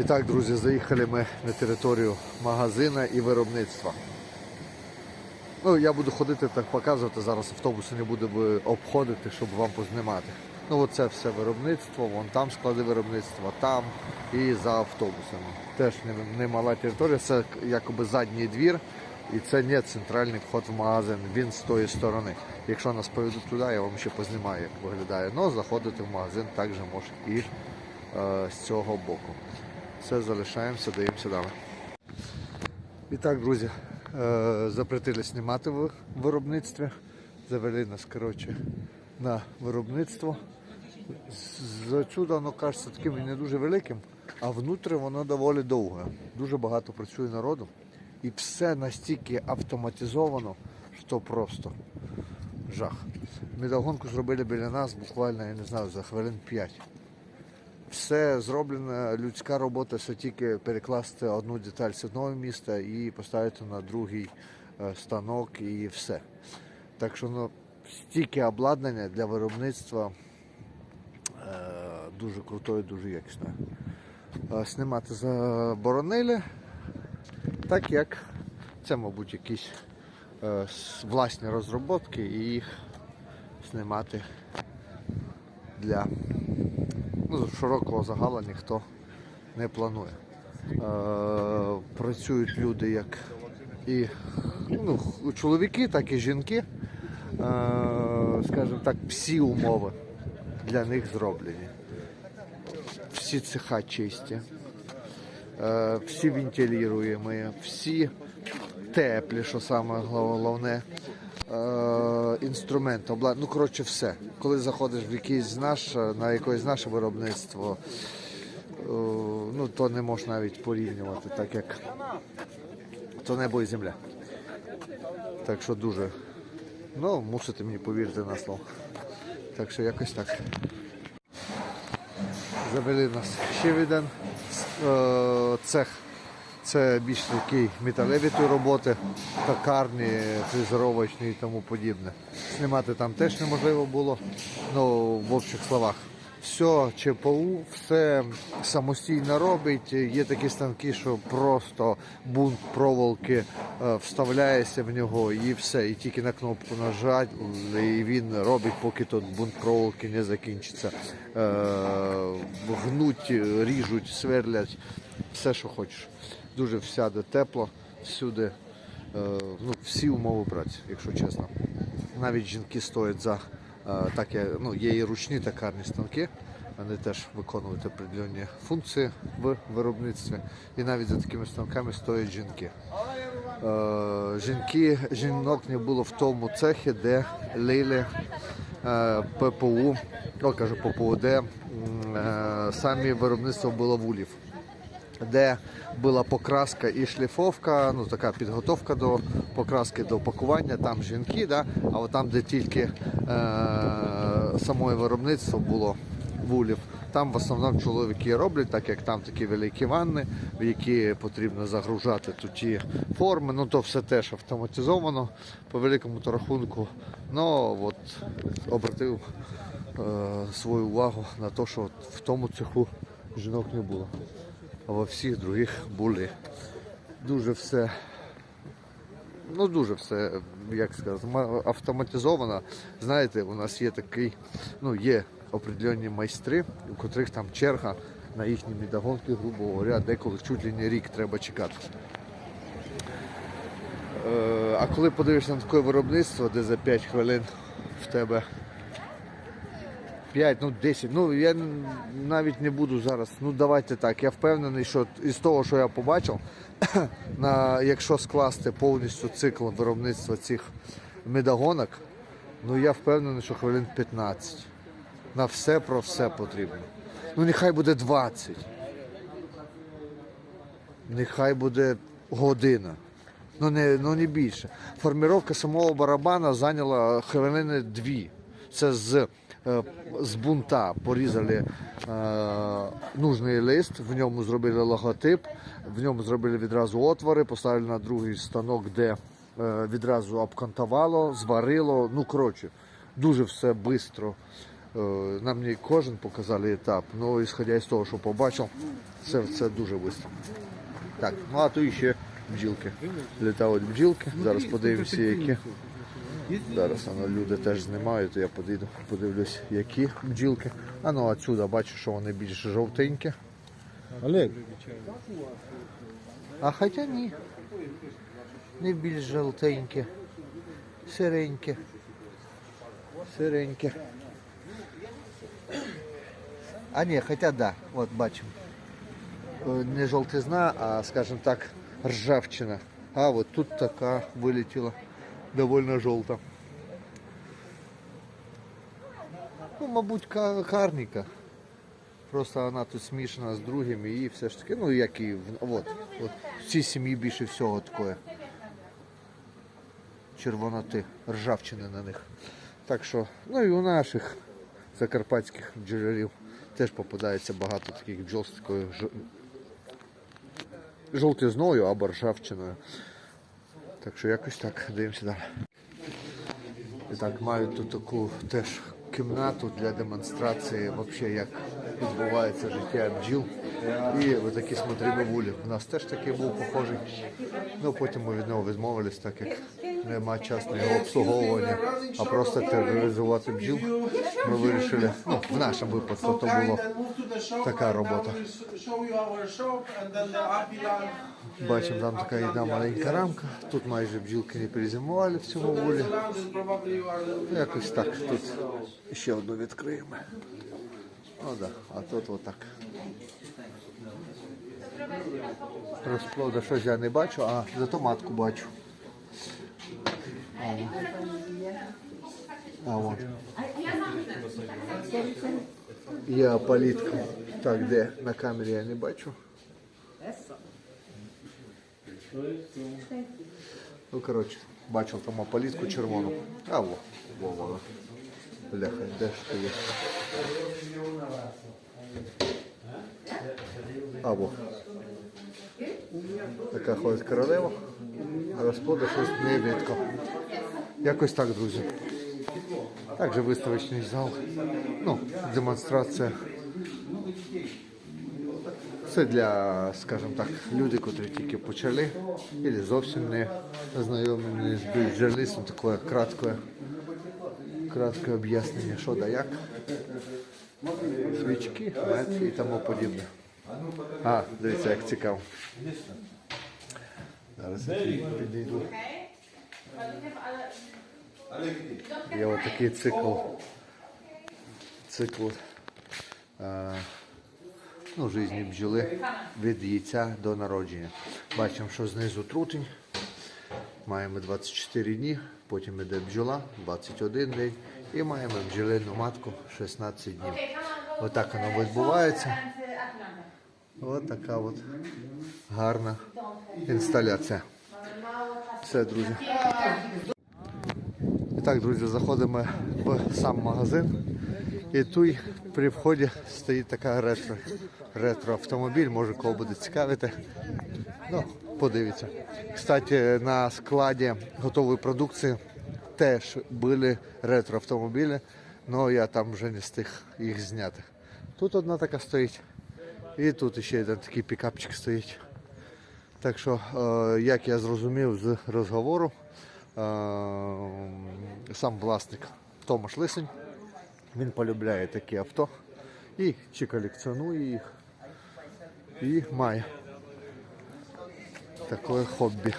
І так, друзі, заїхали ми на територію магазина і виробництва. Ну, я буду ходити так показувати, зараз автобуси не буду обходити, щоб вам познімати. Ну, оце все виробництво, вон там склади виробництва, там і за автобусами. Теж не- немала територія, це якоби задній двір, і це не центральний вход в магазин, він з тої сторони. Якщо нас поведуть туди, я вам ще познімаю, як виглядає. Ну, заходити в магазин також може і е, з цього боку. Все залишаємося, даємося далі. І так, друзі, е, запретили знімати в виробництві. Завели нас коротше, на виробництво. Зачуда воно кажеться таким і не дуже великим, а внутрі воно доволі довге. Дуже багато працює народу. І все настільки автоматизовано, що просто жах. Медогонку зробили біля нас буквально, я не знаю, за хвилин 5. Все зроблено, людська робота, це тільки перекласти одну деталь з одного міста і поставити на другий е, станок і все. Так що ну, стільки обладнання для виробництва е, дуже крутої, дуже якісне. Е, Знімати заборонили, так як це, мабуть, якісь власні розробки і їх знімати для ну, широкого загала ніхто не планує. Е, працюють люди як і ну, чоловіки, так і жінки. Е, скажімо так, всі умови для них зроблені. Всі цеха чисті, е, всі вентилюємо, всі теплі, що саме головне. Е, інструмент, обла... ну коротше, все. Коли заходиш в якийсь наш, на якесь наше виробництво, е, ну то не можеш навіть порівнювати, так як то небо і земля. Так що дуже. Ну, мусите мені повірити на слово. Так що якось так. Завели нас ще один е, цех. Це більш такий металеві роботи, токарні, фрезеровочні і тому подібне. Знімати там теж неможливо було, ну в общих словах. Все ЧПУ, все самостійно робить. Є такі станки, що просто бунт проволоки е, вставляєшся в нього і все. І тільки на кнопку нажать, і він робить, поки тут бунт проволоки не закінчиться. Е, гнуть, ріжуть, сверлять, все, що хочеш. Дуже всяде тепло, всюди, е, ну, всі умови праці, якщо чесно. Навіть жінки стоять за е, так, ну, є і ручні токарні станки, вони теж виконують определенні функції в виробництві. І навіть за такими станками стоять жінки. Е, жінки, жінок не було в тому цехі, де лили ППУ, о, кажу ППУ, де самі виробництво було вулів де була покраска і шліфовка, ну така підготовка до покраски до пакування, там жінки, да? а от там, де тільки е, самое виробництво було вулів, там в основному чоловіки роблять, так як там такі великі ванни, в які потрібно загружати ті форми, ну то все теж автоматизовано по великому то рахунку. Ну от обратив е, свою увагу на те, що в тому цеху жінок не було а во всіх других були. Дуже все, ну дуже все, як сказати, автоматизовано. Знаєте, у нас є такий, ну є определенні майстри, у котрих там черга на їхні медогонки, грубо говоря, деколи чуть ли не рік треба чекати. Е, а коли подивишся на таке виробництво, де за 5 хвилин в тебе 5, ну 10. Ну я навіть не буду зараз. Ну давайте так. Я впевнений, що із того, що я побачив, на, якщо скласти повністю цикл виробництва цих медогонок, ну я впевнений, що хвилин 15. На все про все потрібно. Ну нехай буде 20. Нехай буде година. Ну не, ну не більше. Форміровка самого барабана зайняла хвилини дві. Це з, е, з бунта порізали е, нужний лист, в ньому зробили логотип, в ньому зробили відразу отвори, поставили на другий станок, де е, відразу обкантувало, зварило. Ну коротше, дуже все швидко. Е, Нам не кожен показали етап, але ісходя з того, що побачив, це, це дуже швидко. Так, ну а тут ще бджілки. Літають бджілки. Зараз подивимося, які. Зараз воно люди теж знімають, то я подійду, подивлюсь, які бджілки. А ну отсюда бачу, що вони більш жовтенькі. Олег, А хоча ні. Не більш жовтенькі. Сиренькі. Сиренькі. А ні, хоча да, от бачимо. Е, Не жовтизна, а скажімо так, ржавчина. А от тут така вилетіла. Довольно жовта. Ну, мабуть, ка- карніка. Просто вона тут смішана з другими і все ж таки, ну як і от, от, в цій сім'ї більше всього таке. Червоноти, ржавчини на них. Так що, ну і у наших закарпатських бджолярів теж попадається багато таких бджол з такою жовтизною або ржавчиною. Так що якось так, дивимося далі. І так, мають тут таку теж кімнату для демонстрації, взагалі, як відбувається життя бджіл. І ось такі смотри вулі. У нас теж такий був похожий. Ну потім ми від нього відмовились, так як нема часу на його обслуговування, а просто тероризувати бджіл. Ми вирішили, ну, в нашому випадку то було така робота. Бачимо, там така одна маленька рамка. Тут майже бджілки не перезимували в цьому вулі. Якось так тут ще одну відкриємо. О, да. А тут отак. Розплода щось я не бачу, а зато матку бачу. А, а от. Є палітка. Так, де? На камері я не бачу. Ну, коротше, бачив там опалітку червону. А во, во, во. Бляха, де ж ти є? А во. Така ходить королева, а розплода щось не рідко. Якось так, друзі. Також виставочний зал. Ну, демонстрація. Це для, скажімо так, людей, котрі тільки почали, або зовсім не знайомі з журналістом, таке кратке, кратке об'яснення, що да як. Свічки, мед і тому подібне. А, дивіться, як цікаво. Зараз я підійду. Є отакий цикл. Цикл. А, ну, житті бджоли від яйця до народження. Бачимо, що знизу трутень. Маємо 24 дні, потім йде бджола, 21 день. І маємо бджолину матку 16 днів. Отак воно відбувається. Ось така от гарна інсталяція. Все, друзі. І так, друзі, заходимо в сам магазин. І тут при вході стоїть така ретро, ретро-автомобіль, може кого буде цікавити. Ну, подивіться. Кстати, на складі готової продукції теж були ретро-автомобілі, але я там вже не встиг їх зняти. Тут одна така стоїть. І тут ще один такий пікапчик стоїть. Так що, е, як я зрозумів з розговору, е, сам власник Томаш Лисень, він полюбляє такі авто і чи колекціонує їх, і має таке хобі.